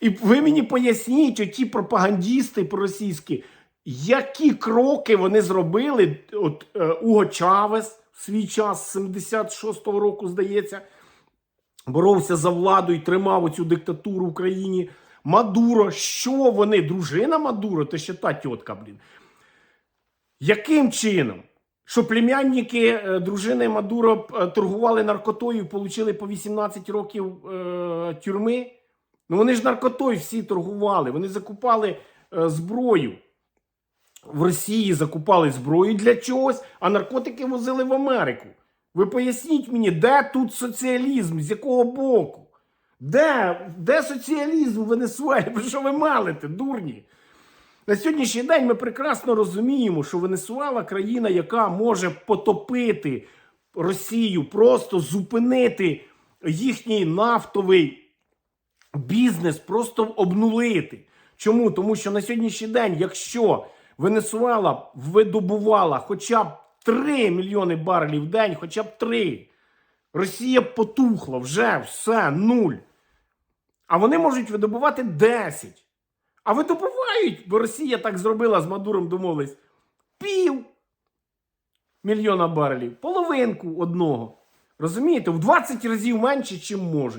І ви мені поясніть, оті пропагандісти проросійські, які кроки вони зробили. От е, Уго Чавес в свій час, з 76-го року, здається, боровся за владу і тримав оцю диктатуру в Україні. Мадуро, що вони? Дружина Мадуро, то ще та тітка, блін. Яким чином? Що племянники е, дружини Мадуро е, торгували наркотою і отримали по 18 років е, тюрми? Ну вони ж наркотою всі торгували. Вони закупали е, зброю. В Росії закупали зброю для чогось, а наркотики возили в Америку. Ви поясніть мені, де тут соціалізм? З якого боку? Де, де соціалізм в Венесуелі? Про що ви малите, дурні? На сьогоднішній день ми прекрасно розуміємо, що Венесуела країна, яка може потопити Росію, просто зупинити їхній нафтовий бізнес, просто обнулити. Чому? Тому що на сьогоднішній день, якщо Венесуела видобувала хоча б 3 мільйони барелів в день, хоча б 3, Росія потухла вже все, нуль. А вони можуть видобувати 10. А видобувають, бо Росія так зробила з Мадуром домовились. Пів мільйона барелів, половинку одного. Розумієте, в 20 разів менше, чим можуть.